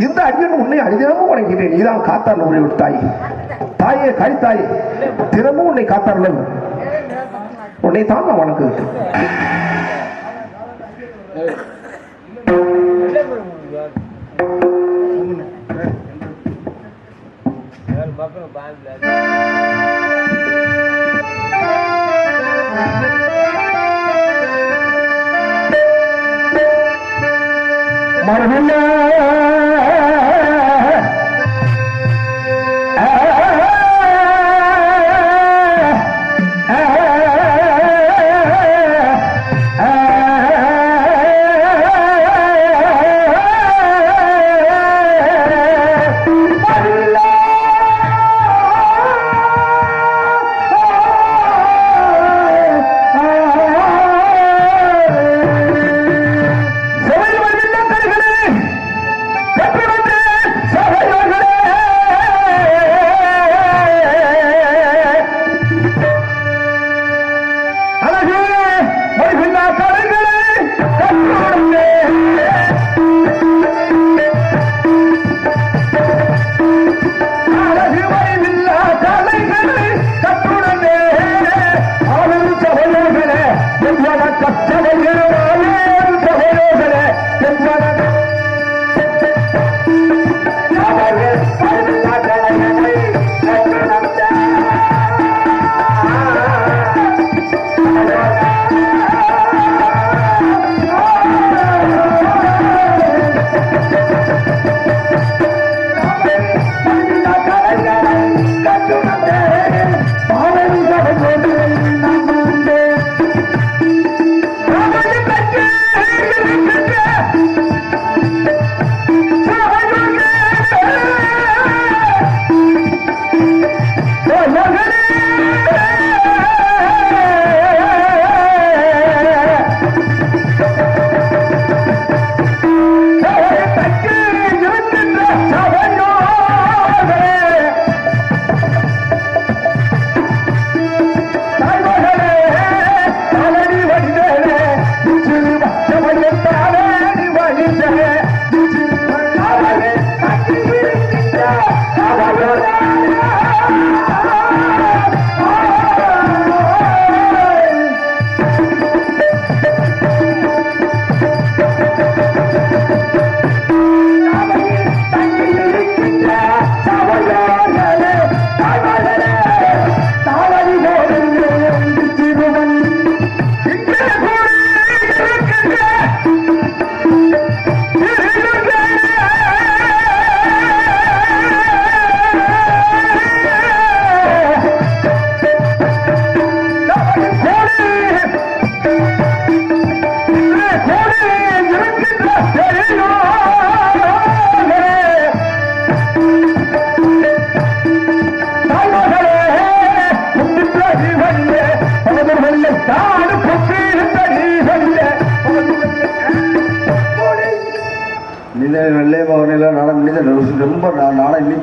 இந்த அடியன் உன்னை அடிதினமும் வணங்கினேன் நீதான் காத்தார் உள்ளே தாய். தாயே கழித்தாயே தினமும் உன்னை காத்தார்கள் உன்னை தான் நான் வணங்குகிறேன். மறுபடியும்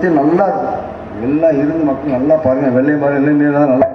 நா- நல்லா இருக்கும் எல்லாம் இருந்து மக்கள் நல்லா பாருங்க. வெள்ளை மாதிரி எல்லாம் தான் நல்லா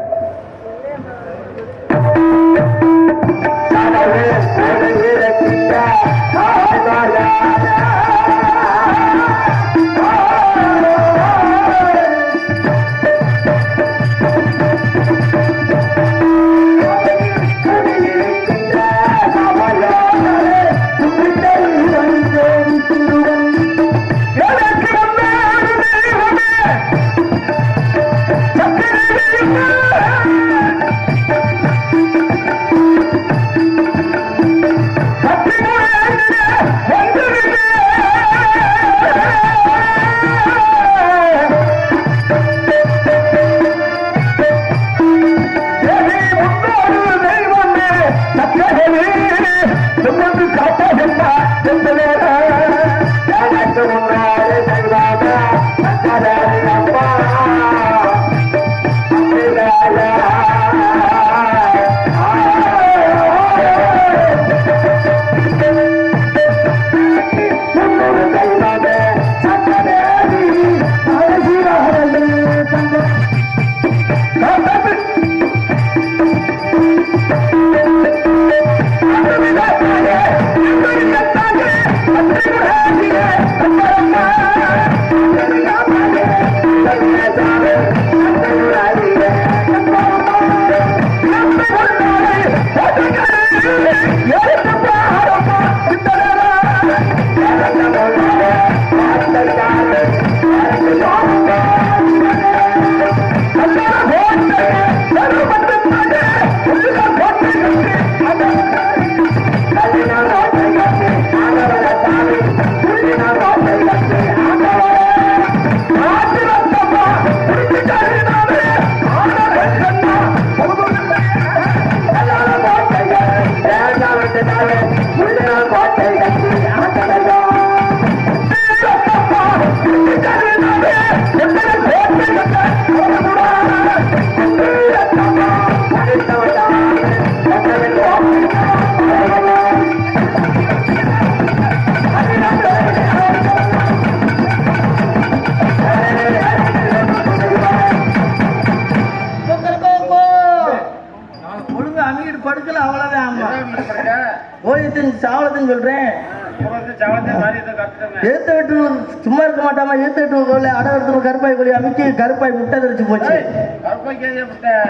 எழுத்த விட்டு சும்மா இருக்க மாட்டாமா எழுத்த விட்டு கோழி அடை எடுத்து கருப்பாய் கோழி அமைச்சு கருப்பாய் முட்டை தெரிச்சு போச்சு.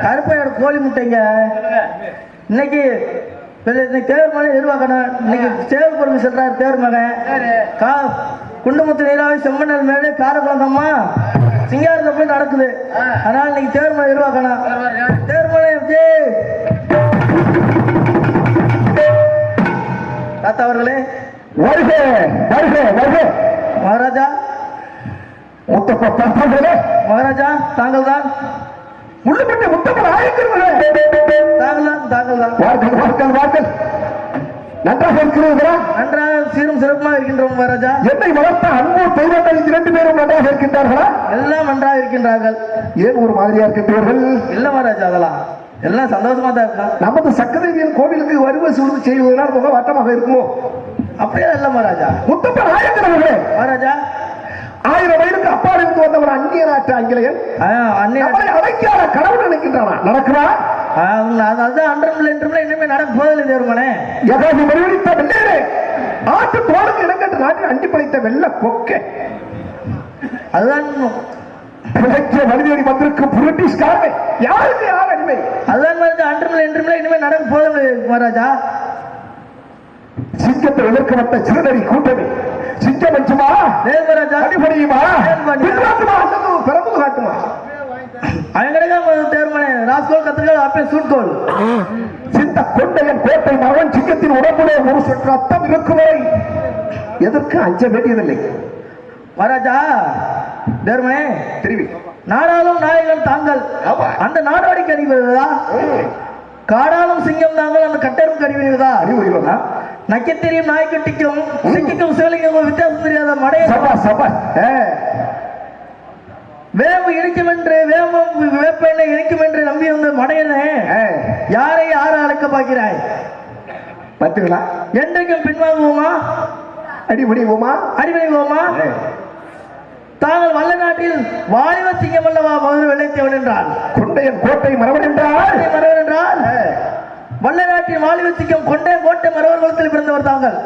கருப்பாயோட கோழி முட்டைங்க. இன்னைக்கு தேவர் மகன் எதிர்பார்க்கணும். இன்னைக்கு சேவல் பொறுமை சொல்றாரு தேவர் மகன். கா குண்டமுத்து நீராவி செம்மணல் மேலே காரக்குளங்கம்மா சிங்காரத்தில் போய் நடக்குது. அதனால இன்னைக்கு தேவர் மகன் எதிர்பார்க்கணும். தேவர் மகன் எப்படி தாத்தா அவர்களே வருக வருக வருக. மகாராஜா. மகாராஜா தாங்கள் தான் முள்ளுப்பட்டி முத்தப்ப ஆயக்கிறவர்களே தாங்கள் தான் தாங்கள் தான் வார்கள் வார்கள் வார்கள் நன்றாக இருக்கிறீர்களா? நன்றாக சீரும் சிறப்புமாக இருக்கின்றோம் மகாராஜா. என்னை வளர்த்த அன்பு தெய்வங்கள் இரண்டு பேரும் நன்றாக இருக்கின்றார்களா? எல்லாம் நன்றாக இருக்கின்றார்கள். ஏன் ஒரு மாதிரியா இருக்கின்றீர்கள்? இல்ல மகாராஜா அதெல்லாம். எல்லாம் சந்தோஷமா தான் இருக்கான் நமது சக்கரவியல் கோவிலுக்கு வருவ சுருது செய்வதனால் முக வட்டமாக இருக்குமோ? அப்படியே இல்ல மகாராஜா. முத்தப்ப ஆயக்கிறவர்களே மகாராஜா. ஆயிரம் வயதுக்கு அப்பால் இருந்து வந்த ஒரு அந்நிய நாட்டு ஆங்கிலேயன் அடைக்காத கடவுள் நினைக்கின்றானா? நடக்குதா? ஆ, அது- அதுதான் அன்றும் என்றும் இனிமே நடக்க போதில்லை தேர்மனே எதாவது மறுவழித்த வெள்ளையரே ஆட்டு தோளுக்கு இடங்கட்டு நாட்டில் அண்டி படைத்த வெள்ள கொக்கை. அதுதான் பிழைக்க வழிதேடி வந்திருக்கும் பிரிட்டிஷ்காரனை. யாருக்கு யார் அடிமை? அதுதான் அன்றும் என்றும் இனிமே நடக்க போதில்லை மகாராஜா. சிங்கத்தை எதிர்க்க வந்த சிறுநரி கூட்டணி. சிங்கம் மகாராஜா அடிபடியுமா பிறப்பு காட்டுமா? சிங்கத்தின் உடம்புலே ஒரு சொட்டு ரத்தம் இருக்கும் வரை எதற்கு அஞ்ச வேண்டியதில்லை? மகாராஜா தேர்மனே தெரிவி. நாடாளும் நாயகன் தாங்கள். அந்த நாடோடி கடிவதா காடாலும் சிங்கம் தாங்கள். அந்த கட்டரும் கடிவதா அறிவுரிவதா நக்கத்தெரியும் நாய்க்குட்டிக்கும் சிக்கிக்கும் சிவலிங்கம் வித்தியாசம் தெரியாத மடைய சபா சபா. வேம்பு இடிக்கும் என்று வேம்பும் வேப்பெண்ணை இடிக்கும் என்று நம்பி வந்த மடையனே யாரை யாரை அழைக்க பார்க்கிறாய்? பார்த்தீங்களா என்றைக்கும் பின்வாங்குவோமா? அடிபடிவோமா அடிபணிவோமா தாங்கள் வல்ல நாட்டில் வாலிப சிங்கம் அல்லவா மதுரை வெள்ளைத்தேவன் என்றால்? கொண்டையன் கோட்டை மரவன் என்றால்? மரவர் என்றால்? வல்ல நாட்டின் வாலிப சிங்கம் கொண்டே கோட்டை மரவர் குலத்தில் பிறந்தவர் தாங்கள்.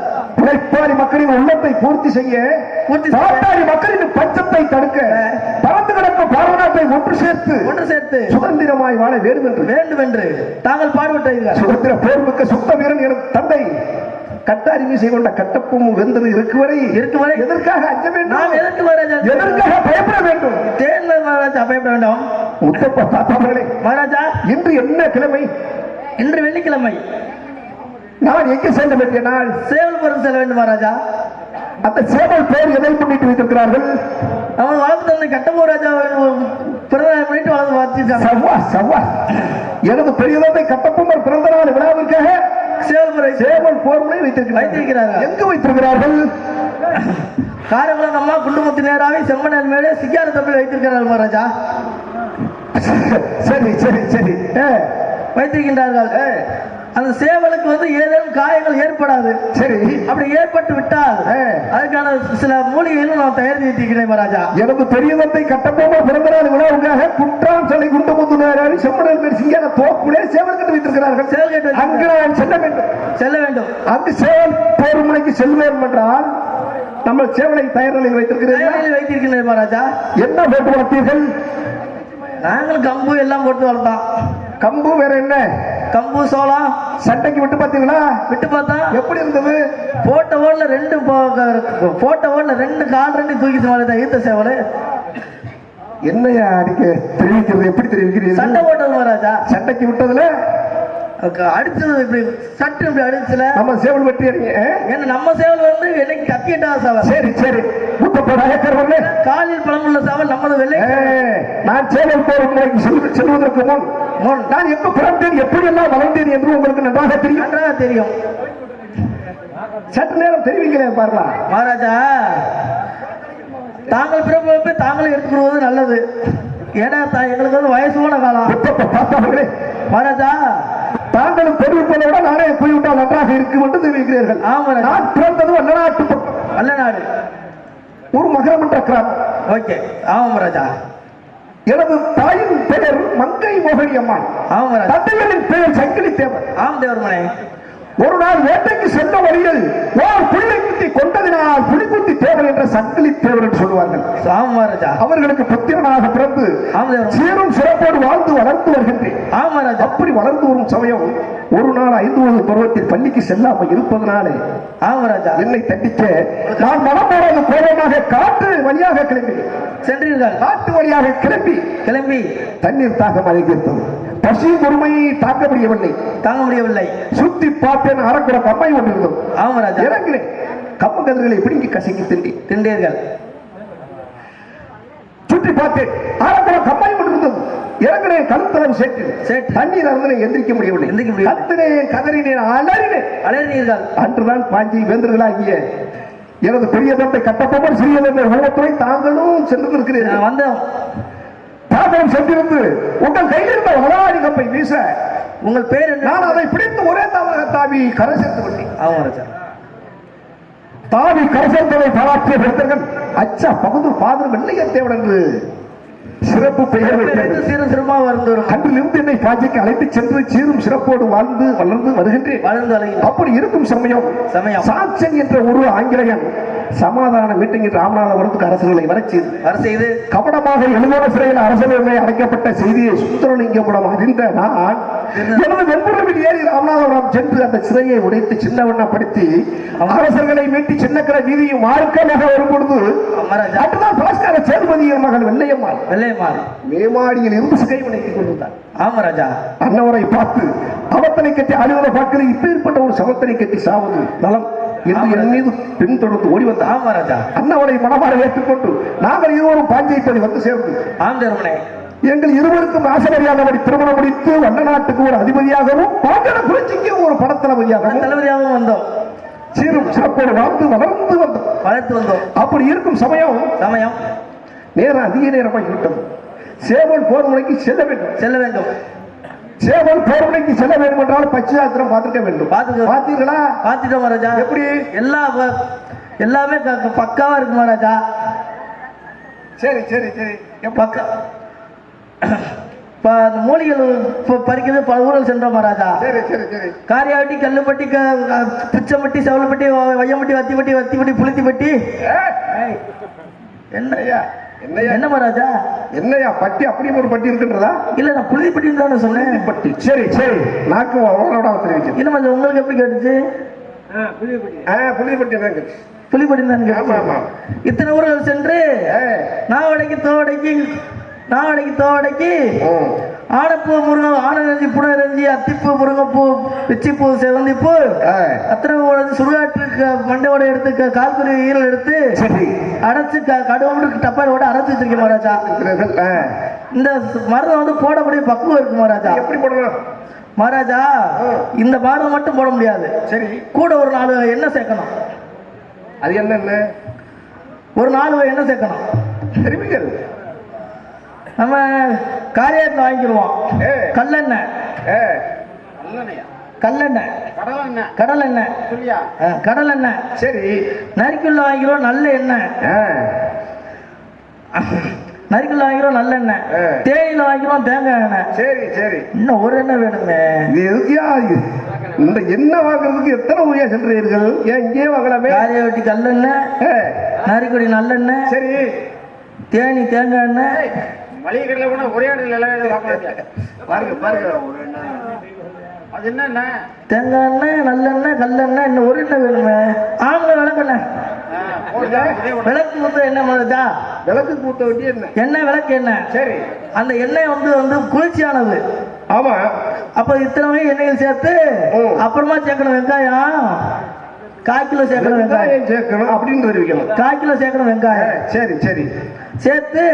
உழைப்பாளி மக்களின் உள்ளத்தை பூர்த்தி செய்ய செய்ய. பாட்டாளி மக்களின் பஞ்சத்தை தடுக்க பறந்து கிடக்கும் பாரநாட்டை ஒன்று சேர்த்து ஒன்று சேர்த்து. சுதந்திரமாய் வாழ வேண்டும் என்று வேண்டும் என்று தாங்கள் பாடுபட்டீர்கள். சுதந்திர போர்மிக்க சுத்த வீரன் எனும் தந்தை கட்டாரி மீசை கொண்ட கட்டப்பும் வெந்தது இருக்கு வரை இருக்கும் வரை எதற்காக அஞ்ச நாம் வேண்டும் எதற்கு மகாராஜா? எதற்காக பயப்பட வேண்டும்? தேன் மகாராஜா பயப்பட வேண்டாம். முத்தப்பா தாத்தாமர்களே மகாராஜா. இன்று என்ன கிழமை? இன்று வெள்ளிக்கிழமை நான் எங்கே சென்ற வேண்டிய நாள் சேவல்புரம் செல்ல வேண்டும் மகாராஜா அந்த சேவல் பேர் எதை முன்னிட்டு வைத்திருக்கிறார்கள். அவன் வளர்ப்பு தந்தை கட்டபோர் ராஜா பிறந்த நாள் முன்னிட்டு வளர்ந்து பார்த்துருக்காங்க சவ்வா சவ்வா. எனது பெரியதந்தை கட்டப்பொம்மர் பிறந்த நாள் விழாவிற்காக சேவல்புரை சேவல் போர்முனை வைத்திருக்கிறார்கள். வைத்திருக்கிறார்கள். எங்கு வைத்திருக்கிறார்கள்? காரங்குளம் அம்மா குண்டுமுத்து நேராவி செம்மணல் மேலே சிக்கார தப்பில் வைத்திருக்கிறார்கள் மகாராஜா சரி சரி சரி. வைத்திருக்கின்றார்கள். அந்த சேவலுக்கு வந்து ஏதேனும் காயங்கள் ஏற்படாது. சரி. அப்படி ஏற்பட்டு விட்டால். அதுக்கான சில மூலிகைகளும் நான் தயார் செய்திருக்கிறேன் மகாராஜா. எனது பெரியதந்தை கட்டப்பொம்மர் பிறந்த நாள் விழாவுக்காக குற்றாம் சலை குண்டமுத்து நேராரி செம்மணல் பேர் சிங்கார தோப்புலே சேவல் கட்டு வைத்திருக்கிறார்கள். சேவல் கட்டு. அங்கு நான் செல்ல வேண்டும். செல்ல வேண்டும். அங்கு சேவல் போர்முனைக்கு செல்வேன் என்றால் நம்ம சேவலை தயார் நிலையில் வைத்திருக்கிறீர்கள்? தயாரில் வைத்திருக்கிறேன் மகாராஜா. என்ன போட்டு வளர்த்தீர்கள்? நாங்கள் கம்பு எல்லாம் போட்டு வளர்த்தோம். கம்பு வேற என்ன? கம்பு சோளம். சட்டைக்கு விட்டு பார்த்தீங்களா? விட்டு பார்த்தா? எப்படி இருந்தது? போட்ட ஓடல ரெண்டு போட்ட ஓடல ரெண்டு கால் ரெண்டு தூக்கிச்சு மாதிரி ஈத்த சேவல். என்னையா அடிக்க? தெரிவிக்கிறது எப்படி தெரிவிக்கிறீர்கள்? சண்டை போட்டது மகாராஜா. சட்டைக்கு விட்டதுல? அடிச்சது இப்படி சட்டு இப்படி அடிச்சுல. நம்ம சேவல் வெட்டி அடிங்க? ஏன்னா நம்ம சேவல் வந்து என்னைக்கு கத்திட்டா சேவல்? சரி சரி. காலில் பழமுள்ள சேவல் நமது வெள்ளை நான் சேவல் போர் முறைக்கு செல்வ- செல்வதற்கு முன் நான் எப்ப பிறந்தேன் எப்படி எல்லாம் வளர்ந்தேன் என்று உங்களுக்கு நன்றாக தெரியும்? நன்றாக தெரியும். சற்று நேரம் தெரிவிக்கிறேன் பாருலாம் மகாராஜா தாங்கள் பிறப்பு தாங்களே எடுத்துக்கிறது நல்லது. ஏன்னா எங்களுக்கு வந்து வயசு போன காலம் மகாராஜா. தாங்களும் தெரிவிப்பதை விட நானே போய்விட்டால் நன்றாக இருக்கும் என்று தெரிவிக்கிறீர்கள். ஆமா. நான் பிறந்தது வல்லநாட்டு பக்கம். நல்ல நாடு ஒரு மகரம் என்ற ஓகே. ஆமாம் மகாராஜா. எனது தாயின் பெயர் மங்கை மோகனி அம்மாள் பெயர் சங்கிலி தேவர் ஆம் தேவர்மனே. ஒரு நாள் வேட்டைக்கு சென்ற வழியில் ஓர் புள்ளை குத்தி கொண்டதினால் புலிக்குத்தி தேவர் என்ற சங்கிலி தேவர் என்று சொல்லுவார்கள். மகாராஜா. அவர்களுக்கு புத்திரனாக பிறந்து சீரும் சிறப்போடு வாழ்ந்து வளர்ந்து வருகின்றேன். மகாராஜா. அப்படி வளர்ந்து வரும் சமயம் ஒரு நாள் ஐந்து வயது பருவத்தில் பள்ளிக்கு செல்லாமல் இருப்பதனாலே மகாராஜா. என்னை தண்டிக்க நான் மனம் போறது கோபமாக காற்று வழியாக கிளம்பி சென்றீர்கள். காட்டு வழியாக கிளம்பி கிளம்பி. தண்ணீர் தாகம் அதிகரித்தது பசி பொறுமையை தாக்க முடியவில்லை தாங்க முடியவில்லை சுத்தி பார்த்தேன் அறக்குற கம்மை கொண்டிருந்தோம் ஆமாம் மகாராஜா இறங்கினேன். கம்பு கதிர்களை பிடுங்கி கசக்கி திண்டி திண்டீர்கள் சுற்றி பார்த்தேன் அறக்குற கம்மை கொண்டிருந்தது இறங்கினேன் கழுத்தளவு சேற்று. தண்ணீர் அருந்தினை எந்திரிக்க முடியவில்லை. எந்திரிக்க முடியவில்லை. கத்தினேன் கதறினேன் அலறினேன். அலைநீர்கள் அன்றுதான் பாஞ்சி வேந்தர்களாகிய எனது பெரிய தந்தை கட்டப்பொம்மன் சிறிய தந்தை ஊனத்துறை தாங்களும் சென்றிருக்கிறீர்கள். வந்தோம் தாங்களும் சென்றிருந்து உங்கள் கையில் இருந்த வளாடி கப்பை வீச உங்கள் பேர் நான் அதை பிடித்து ஒரே தாவாக தாவி கரை சேர்த்து விட்டேன் ஆமாம் தாவி கரை சேர்த்ததை பாராட்டிய பெருத்தர்கள் அச்சா பகுது பாதர் வெள்ளையத்தேவன் என்று சிறப்பு பெயர் அன்றிலிருந்து என்னை பாஜைக்கு அழைத்து சென்று சீரும் சிறப்போடு வாழ்ந்து வளர்ந்து வருகின்றேன். அப்படி இருக்கும் சமயம் சமயம். சாட்சன் என்ற ஒரு ஆங்கிலேயன் சமாதான மீட்டிங் ராமநாதபுரத்துக்கு அரசுகளை வர செய்து. கபடமாக எழுதோட சிறையில் அரசர்களை அடைக்கப்பட்ட செய்தியை சுந்தரலிங்கபுரம் அறிந்த நான் எனது வெண்புறவில் ஏறி ராமநாதபுரம் சென்று அந்த சிறையை உடைத்து சின்னவண்ணப்படுத்தி அரசர்களை மீட்டி சின்னக்கரை வீதியும் மார்க்கமாக வரும் பொழுது மகாராஜா அட்டுதான் பாஸ்கர சேதுபதியின் மகள் வெள்ளையம்மாள். வெள்ளையம்மாள். மேமாடியில் இருந்து சிறை உடைத்துக் கொண்டிருந்தார் ஆமாம் ராஜா அன்னவரை பார்த்து அவத்தனை கட்டி அழுவதை பார்க்கிறது இப்பேற்பட்ட ஒரு சமத்தனை கட்டி சாவது நலம். மீது பின்தொடர்ந்து ஓடி வந்தார் ஆமாம் ராஜா. அன்னவரை மனமாற ஏற்றுக்கொண்டு நாங்கள் இருவரும் பாஞ்சைப்படி வந்து சேர்ந்து ஆம் தேவர்மனே எங்கள் இருவருக்கும் ஆசமரியாதபடி திருமணம் முடித்து வண்ண நாட்டுக்கு ஒரு அதிபதியாகவும் பாண்டன புரட்சிக்கு ஒரு படத்தளபதியாகவும் தளபதியாகவும் வந்தோம். சீரும் சிறப்போடு வாழ்ந்து வளர்ந்து வந்தோம். வளர்த்து வந்தோம். அப்படி இருக்கும் சமயம் சமயம். நேரம் அதிக நேரமாகி விட்டது சேவல் போர் முனைக்கு செல்ல வேண்டும். செல்ல வேண்டும். சேவல் போர் முனைக்கு செல்ல வேண்டும் என்றால் பச்சாத்திரம் பார்த்திருக்க வேண்டும். பார்த்துக்க- பார்த்தீர்களா? பார்த்துட்டோம் மகாராஜா. எப்படி? எல்லா எல்லாமே பக்காவா இருக்கு மகாராஜா. சரி சரி சரி. பக்க. இப்போ அந்த மூலிகைகள் ப- பறிக்கிறது பல ஊரில் சென்றோம் மகாராஜா. சரி சரி சரி. காரியாவட்டி கல்லுப்பட்டி பிச்சைப்பட்டி செவலப்பட்டி வையம்பட்டி வத்திப்பட்டி வத்திப்பட்டி புளித்திப்பட்டி. என்ன? என்னய்யா என்ன மகாராஜா என்னய்யா பட்டி அப்படி ஒரு பட்டி இருக்குன்றதா? இல்ல நான் தானே சொன்னேன். பட்டி. சரி சரி. நாக்கு அவங்களோட தெரிவிக்கிறேன். இல்ல மச்சான் உங்களுக்கு எப்படி கேட்டுச்சு? ஆ புளிப்பட்டி தானே ஆமா ஆமா. கேட்டுச்சு இத்தனை ஊர்கள் சென்று ஏய், நாவடைக்கு தோவடைக்கு நாவடைக்கு தோவடைக்கு ம். ஆனப்பூ முருங்கை ஆனரஞ்சி புனரஞ்சி அத்திப்பூ முருங்கைப்பூ பிச்சிப்பூ செவந்திப்பூ அத்தனை உடைச்சு சுடுகாட்டு க- மண்டையோட எடுத்து க- கால்குரி ஈரல் எடுத்து அடைச்சு க- கடுவோடு டப்பாரோட அடைச்சு வச்சிருக்கேன் மகாராஜா. இந்த மருந்தை வந்து போடக்கூடிய பக்குவம் இருக்கு மகாராஜா. எப்படி போடணும்? மகாராஜா இந்த மருந்து மட்டும் போட முடியாது. சரி. கூட ஒரு நாலு எண்ணெய் சேர்க்கணும். அது என்னென்ன ஒரு நாலு எண்ணெய் சேர்க்கணும். தெரிவிங்கள் நம்ம காரியத்தில் வாங்கிடுவோம் ஏ. கல்லெண்ணெய். கல்லெண்ணெய்? கடலெண்ணெய். ஆ, கடலெண்ணெய். சரி. நரிக்குள்ள வாங்கிடுவோம் நல்ல எண்ணெய். ஆ. நரிக்குள்ள வாங்கிடுவோம் நல்லெண்ணெய் ஆ. தேயில வாங்கிடுவோம் தேங்காய் எண்ணெய். சரி சரி. இன்னும் ஒரு எண்ணெய் வேணுமே. இது எதுக்கியா? இந்த எண்ணெய் வாங்குறதுக்கு எத்தனை ஊரியா சென்றீர்கள்? ஏன் இங்கேயே வாங்கலாமே? காரிய வெட்டி கல்லெண்ணெய் நரிக்குடி நல்லெண்ணெய் சரி. தேனி தேங்காய் எண்ணெய் மளிகை கடையில் கூட ஒரே இடத்துல எல்லாம் வாங்கலாம் பாருங்க பாருங்க. அது என்னென்ன? தேங்காய் எண்ணெய் நல்லெண்ணெய் கல்லெண்ணெய் இன்னும் ஒரு எண்ணெய் வேணுமே. ஆமாங்க விளக்கெண்ணெய். விளக்கு முத்த எண்ணெய் மதா விளக்கு கூட்ட வேண்டி என்ன? எண்ணெய் விளக்கு எண்ணெய். சரி. அந்த எண்ணெய் வந்து வந்து குளிர்ச்சியானது. ஆமா. அப்ப இத்தனை வகை எண்ணெயில் சேர்த்து. அப்புறமா சேர்க்கணும் வெங்காயம். கால் கிலோ சேர்க்கணும் வெங்காயம் சேர்க்கணும் அப்படின்னு கால் கிலோ சேர்க்கணும் வெங்காயம். சரி சரி. சேர்த்து.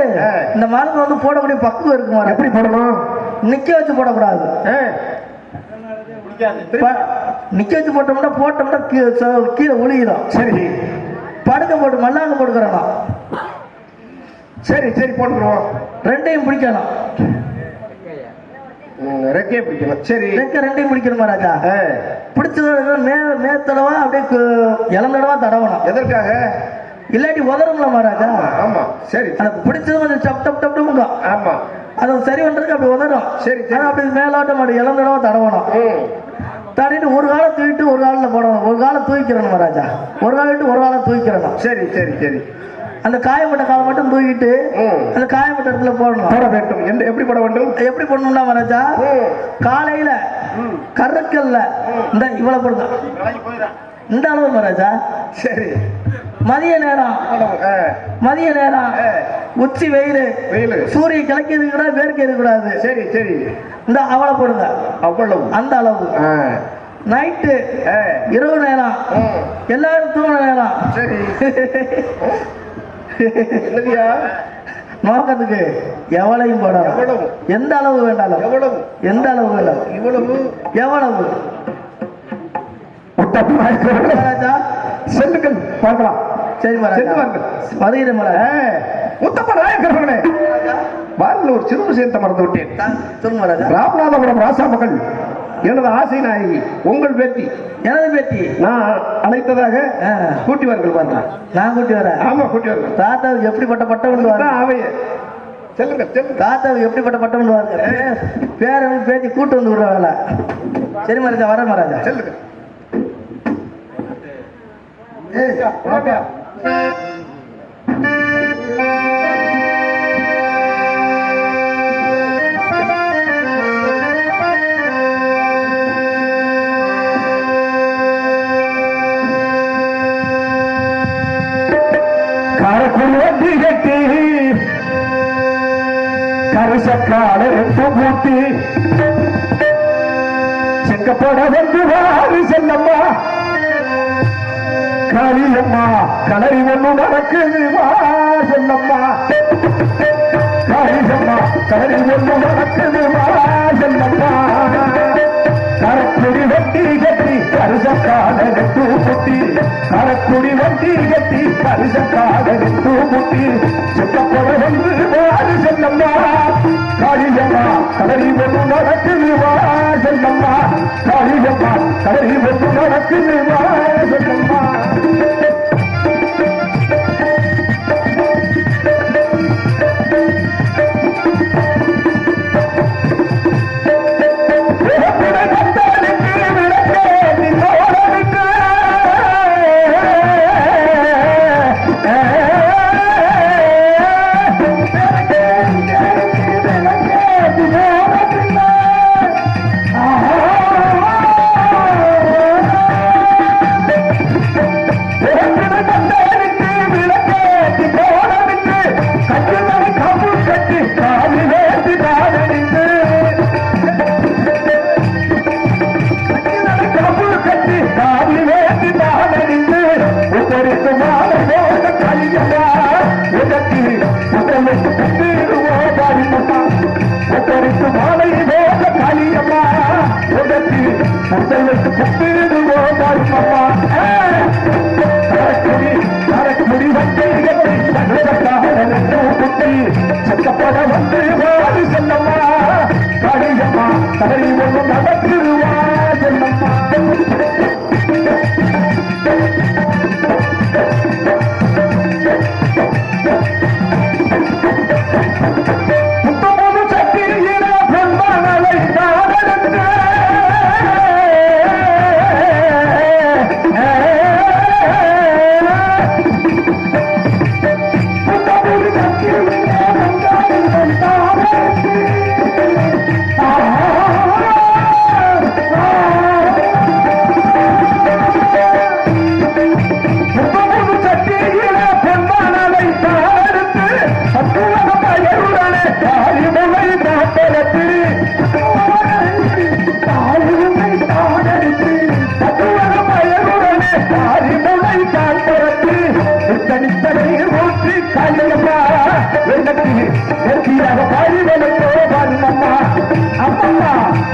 இந்த மருந்து வந்து போடக்கூடிய பக்குவம் இருக்கு மரம் எப்படி போடணும்? நிக்க வச்சு போடக்கூடாது. நிக்க வச்சு போட்டோம்னா போட்டோம்னா கீழே ஒளியிடும் சரி. படுக்க போட்டு மல்லாங்க போட்டுக்கிறணும் சரி சரி போட்டுருவோம் ரெண்டையும் பிடிக்கணும். ரெக்கையை பிடிக்கணும். சரி. ரெக்க ரெண்டையும் பிடிக்கணுமா ராஜா? பிடிச்சதோட மே மேத்தடவா அப்படியே இளந்தடவா தடவணும். எதற்காக? இல்லாட்டி உதறும்ல மகாராஜா? ஆமா சரி. அந்த பிடிச்சது கொஞ்சம் டப் டப் டப் டப்புங்க ஆமா. அது சரி பண்றதுக்கு அப்படி உதறும் சரி. ஆனா அப்படி மேலோட்டம் அப்படி இளந்தடவா தடவணும். தடிட்டு ஒரு காலம் தூக்கிட்டு ஒரு காலில் போடணும். ஒரு காலம் தூக்கிக்கிறணும் மகாராஜா. ஒரு காலம் விட்டு ஒரு காலம் தூக்கிக்கிறணும். சரி சரி சரி. அந்த காயப்பட்ட காலம் மட்டும் தூக்கிட்டு. அந்த காயப்பட்ட இடத்துல போடணும். போட வேண்டும். எந்த எப்படி போட வேண்டும்? எப்படி பண்ணணும்னா மகாராஜா. காலையில கருக்கல்ல இந்த இவ்வளவு போடுங்க. இந்த அளவு மகாராஜா? சரி. மதிய நேரம். மதிய நேரம். உச்சி வெயில். வெயில். சூரியன் கிழக்கு இருக்கக்கூடாது மேற்கு இருக்கக்கூடாது சரி சரி. இந்த அவளை போடுங்க. அவ்வளவு. அந்த அளவு. நைட்டு இரவு நேரம். எல்லாரும் தூங்குற நேரம். சரி. என்னதியா? நோக்கத்துக்கு எவ்வளையும் போடணும் எவ்வளவு. எந்த அளவு வேண்டாலும். எவ்வளவு. எந்த அளவு வேண்டாலும். இவ்வளவு. எவ்வளவு. செல்லுங்கள் பார்க்கலாம். சரி வாருங்கள். வருகிறேன் மகாராஜா முத்தப்ப நாயக்கர்களே. வாரில் ஒரு சிறு விஷயத்தை மறந்து விட்டேன். ராமநாதபுரம் ராசா மகள் எனது ஆசை நாயகி உங்கள் பேத்தி. எனது பேத்தி. நான் அழைத்ததாக கூட்டி வார்கள் பாருங்க நான் கூட்டி வரேன். ஆமா கூட்டி வார்கள் தாத்தாவுக்கு எப்படிப்பட்ட அதான் அவைய. செல்லுங்க செல்லுங்க தாத்தாவுக்கு எப்படிப்பட்ட பட்டம் வாங்க பேரன் பேத்தி கூட்டு வந்து விடுற வேலை சரி மகாராஜா வரேன் மகாராஜா. செல்லுங்க கரிசக்கால ரெண்டு பூட்டி செங்கப்பட வந்து வாரி செல்லம்மா. காளியம்மா கலரி ஒண்ணு நடக்குது வாசல்லம்மா செல்லம்மா. காளியம்மா கலரி ஒண்ணு நடக்குது வாசல்லம்மா கரக்குடி வெட்டி கட்டி கரிசக்கால ரெண்டு பூட்டி கரக்குடி வெட்டி கட்டி கரிசக்கால ரெண்டு பூட்டி செங்கப்பட வந்து வாரி செல்லம்மா. காளியம்மா கலரி ஒண்ணு நடக்குது வா செல்லம்மா. காளியம்மா கலரி ஒண்ணு நடக்குது வா செல்லம்மா. நடக்கு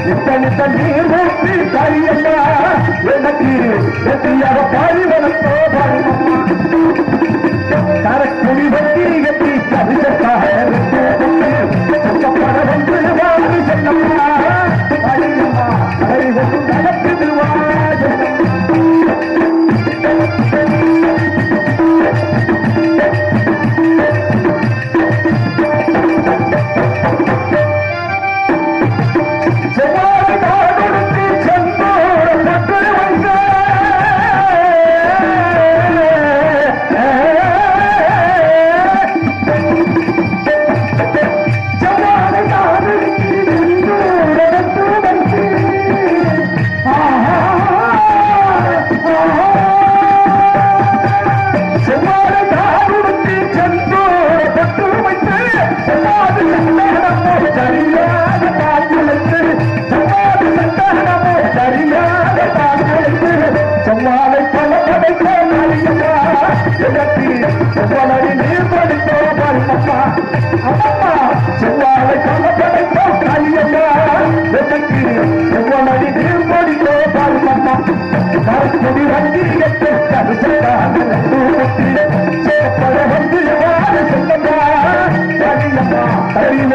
நித்த நித்த நீர் ஊற்றி தரியம்மா எனக்கு வெற்றியாக பாரிவன சோதனை தரக்குடி வெட்டி வெட்டி கவிதத்தாக செக்கப்பட ஒன்று வாழ்ந்து செல்லம்மா அழியம்மா அறிவதும் நடக்குது வாழ்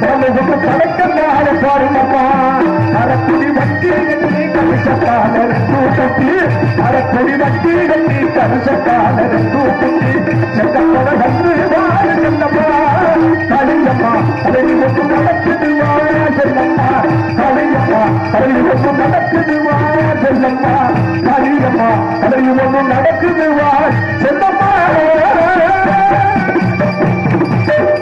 பொழுதுக்கு படைக்க மேல பாருங்கப்பா அரப்புடி வட்டி கட்டி கவிசக்காலர் தூக்கி. அரப்புடி வட்டி கட்டி கவிசக்காலர் தூக்கி. செல்லப்பட வந்து வாழ செல்லப்பா. கலிங்கம்மா ஒட்டு நடக்குது வாழ செல்லம்மா கலிங்கம்மா ஒட்டு நடக்குது வாழ செல்லம்மா கலிங்கம்மா ஒன்று நடக்குது வாழ Thank you.